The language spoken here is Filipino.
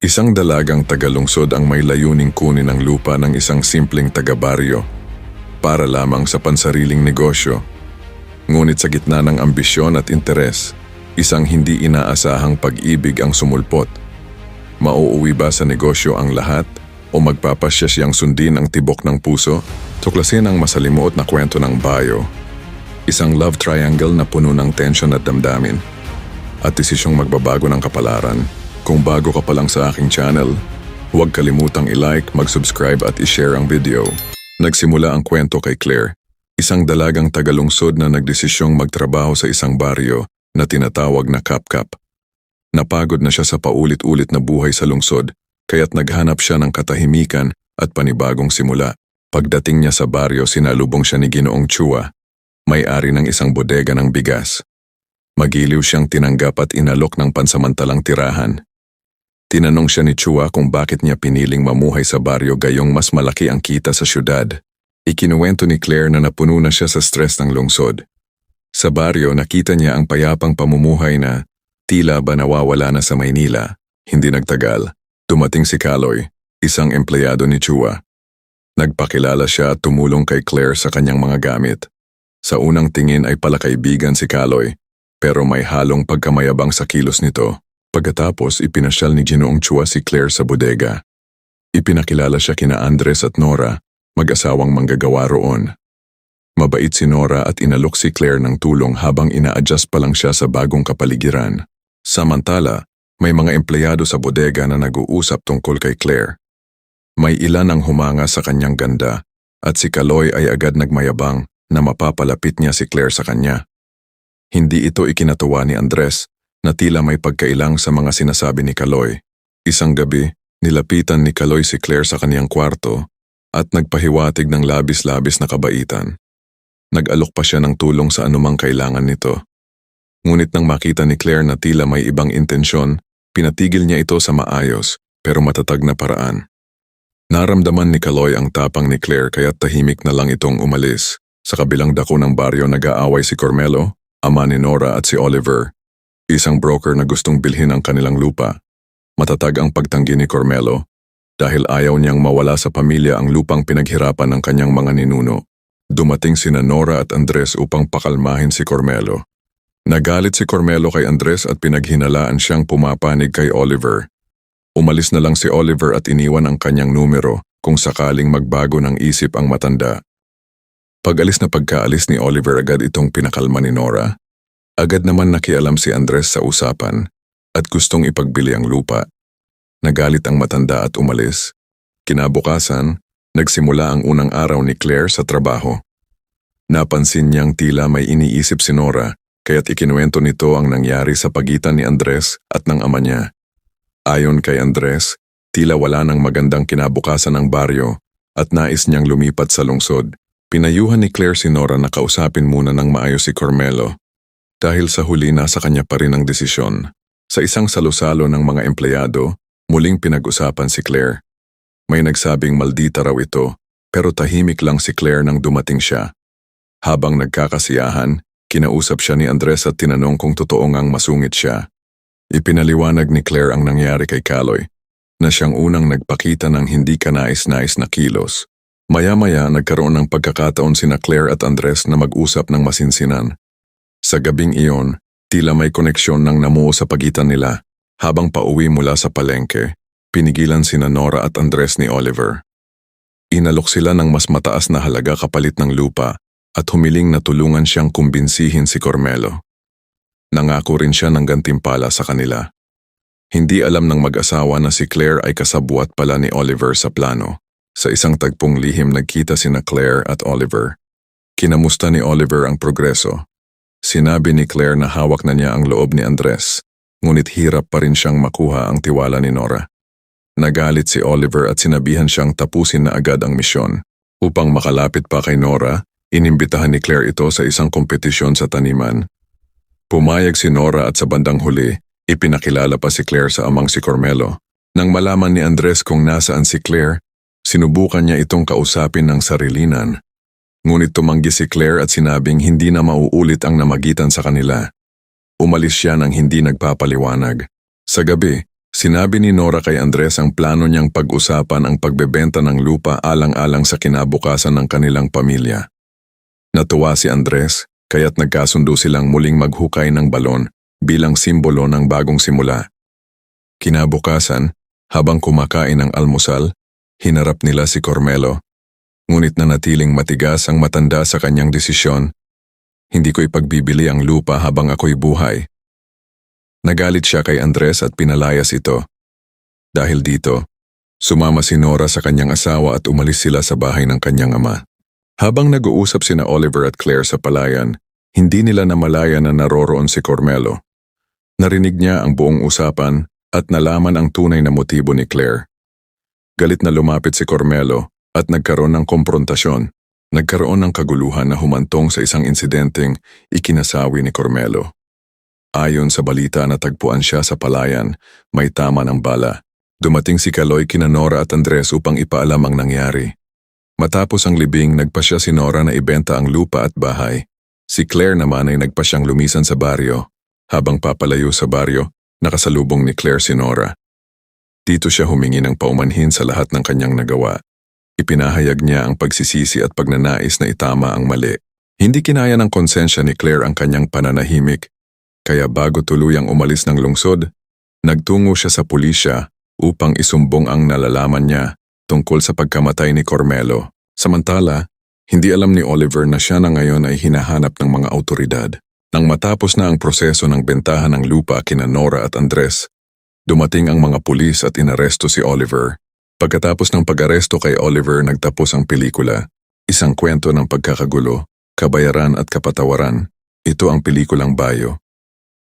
Isang dalagang tagalungsod ang may layuning kunin ang lupa ng isang simpleng taga-baryo para lamang sa pansariling negosyo. Ngunit sa gitna ng ambisyon at interes, isang hindi inaasahang pag-ibig ang sumulpot. Mauuwi ba sa negosyo ang lahat o magpapasya siyang sundin ang tibok ng puso? Tuklasin ang masalimuot na kwento ng bayo. Isang love triangle na puno ng tension at damdamin. At desisyong magbabago ng kapalaran. Kung bago ka pa lang sa aking channel, huwag kalimutang i-like, mag-subscribe at i-share ang video. Nagsimula ang kwento kay Claire, isang dalagang tagalungsod na nagdesisyong magtrabaho sa isang baryo na tinatawag na Kapkap. Napagod na siya sa paulit-ulit na buhay sa lungsod, kaya't naghanap siya ng katahimikan at panibagong simula. Pagdating niya sa baryo, sinalubong siya ni Ginoong Chua, may-ari ng isang bodega ng bigas. Magiliw siyang tinanggap at inalok ng pansamantalang tirahan. Tinanong siya ni Chua kung bakit niya piniling mamuhay sa baryo gayong mas malaki ang kita sa syudad. Ikinuwento ni Claire na napuno na siya sa stress ng lungsod. Sa baryo nakita niya ang payapang pamumuhay na tila ba nawawala na sa Maynila. Hindi nagtagal, dumating si Kaloy, isang empleyado ni Chua. Nagpakilala siya at tumulong kay Claire sa kanyang mga gamit. Sa unang tingin ay palakaibigan si Kaloy, pero may halong pagkamayabang sa kilos nito. Pagkatapos ipinasyal ni Ginoong Chua si Claire sa bodega. Ipinakilala siya kina Andres at Nora, mag-asawang manggagawa roon. Mabait si Nora at inalok si Claire ng tulong habang ina-adjust pa lang siya sa bagong kapaligiran. Samantala, may mga empleyado sa bodega na nag-uusap tungkol kay Claire. May ilan ang humanga sa kanyang ganda at si Kaloy ay agad nagmayabang na mapapalapit niya si Claire sa kanya. Hindi ito ikinatuwa ni Andres na tila may pagkailang sa mga sinasabi ni Kaloy. Isang gabi, nilapitan ni Kaloy si Claire sa kaniyang kwarto at nagpahiwatig ng labis-labis na kabaitan. Nag-alok pa siya ng tulong sa anumang kailangan nito. Ngunit nang makita ni Claire na tila may ibang intensyon, pinatigil niya ito sa maayos pero matatag na paraan. Naramdaman ni Kaloy ang tapang ni Claire kaya tahimik na lang itong umalis. Sa kabilang dako ng baryo nag-aaway si Carmelo, ama ni Nora at si Oliver. Isang broker na gustong bilhin ang kanilang lupa. Matatag ang pagtanggi ni Carmelo dahil ayaw niyang mawala sa pamilya ang lupang pinaghirapan ng kanyang mga ninuno. Dumating sina Nora at Andres upang pakalmahin si Carmelo. Nagalit si Carmelo kay Andres at pinaghinalaan siyang pumapanig kay Oliver. Umalis na lang si Oliver at iniwan ang kanyang numero kung sakaling magbago ng isip ang matanda. Pag-alis na pagkaalis ni Oliver agad itong pinakalma ni Nora. Agad naman nakialam si Andres sa usapan at gustong ipagbili ang lupa. Nagalit ang matanda at umalis. Kinabukasan, nagsimula ang unang araw ni Claire sa trabaho. Napansin niyang tila may iniisip si Nora kaya't ikinuwento nito ang nangyari sa pagitan ni Andres at ng ama niya. Ayon kay Andres, tila wala nang magandang kinabukasan ng baryo at nais niyang lumipat sa lungsod. Pinayuhan ni Claire si Nora na kausapin muna ng maayos si Carmelo dahil sa huli nasa kanya pa rin ang desisyon. Sa isang salusalo ng mga empleyado, muling pinag-usapan si Claire. May nagsabing maldita raw ito, pero tahimik lang si Claire nang dumating siya. Habang nagkakasiyahan, kinausap siya ni Andres at tinanong kung totoo ngang masungit siya. Ipinaliwanag ni Claire ang nangyari kay Kaloy, na siyang unang nagpakita ng hindi kanais-nais na kilos. Maya-maya nagkaroon ng pagkakataon sina Claire at Andres na mag-usap ng masinsinan. Sa gabing iyon, tila may koneksyon ng namuo sa pagitan nila. Habang pauwi mula sa palengke, pinigilan sina Nora at Andres ni Oliver. Inalok sila ng mas mataas na halaga kapalit ng lupa at humiling na tulungan siyang kumbinsihin si Carmelo. Nangako rin siya ng gantimpala sa kanila. Hindi alam ng mag-asawa na si Claire ay kasabwat pala ni Oliver sa plano. Sa isang tagpong lihim nagkita sina Claire at Oliver. Kinamusta ni Oliver ang progreso Sinabi ni Claire na hawak na niya ang loob ni Andres, ngunit hirap pa rin siyang makuha ang tiwala ni Nora. Nagalit si Oliver at sinabihan siyang tapusin na agad ang misyon. Upang makalapit pa kay Nora, inimbitahan ni Claire ito sa isang kompetisyon sa taniman. Pumayag si Nora at sa bandang huli, ipinakilala pa si Claire sa amang si Carmelo. Nang malaman ni Andres kung nasaan si Claire, sinubukan niya itong kausapin ng sarilinan Ngunit tumanggi si Claire at sinabing hindi na mauulit ang namagitan sa kanila. Umalis siya nang hindi nagpapaliwanag. Sa gabi, Sinabi ni Nora kay Andres ang plano niyang pag-usapan ang pagbebenta ng lupa alang-alang sa kinabukasan ng kanilang pamilya. Natuwa si Andres, kaya't nagkasundo silang muling maghukay ng balon bilang simbolo ng bagong simula. Kinabukasan, habang kumakain ng almusal, hinarap nila si Cormelo. Ngunit nanatiling matigas ang matanda sa kanyang desisyon. Hindi ko ipagbibili ang lupa habang ako'y buhay. Nagalit siya kay Andres at pinalayas ito. Dahil dito, sumama si Nora sa kanyang asawa at umalis sila sa bahay ng kanyang ama. Habang nag-uusap sina Oliver at Claire sa palayan, hindi nila namalaya na naroroon si Cormelo. Narinig niya ang buong usapan at nalaman ang tunay na motibo ni Claire. Galit na lumapit si Cormelo at nagkaroon ng komprontasyon. Nagkaroon ng kaguluhan na humantong sa isang insidenteng ikinasawi ni Cormelo. Ayon sa balita na tagpuan siya sa palayan, may tama ng bala. Dumating si Kaloy kina Nora at Andres upang ipaalam ang nangyari. Matapos ang libing, nagpa siya si Nora na ibenta ang lupa at bahay. Si Claire naman ay nagpa siyang lumisan sa baryo. Habang papalayo sa baryo, nakasalubong ni Claire si Nora. Dito siya humingi ng paumanhin sa lahat ng kanyang nagawa. Ipinahayag niya ang pagsisisi at pagnanais na itama ang mali. Hindi kinaya ng konsensya ni Claire ang kanyang pananahimik kaya bago tuluyang umalis ng lungsod, nagtungo siya sa pulisya upang isumbong ang nalalaman niya tungkol sa pagkamatay ni Cormelo. Samantala, hindi alam ni Oliver na siya na ngayon ay hinahanap ng mga autoridad. Nang matapos na ang proseso ng bentahan ng lupa kina Nora at Andres, dumating ang mga pulis at inaresto si Oliver. Pagkatapos ng pag-aresto kay Oliver, nagtapos ang pelikula. Isang kwento ng pagkakagulo, kabayaran at kapatawaran. Ito ang pelikulang Bayo.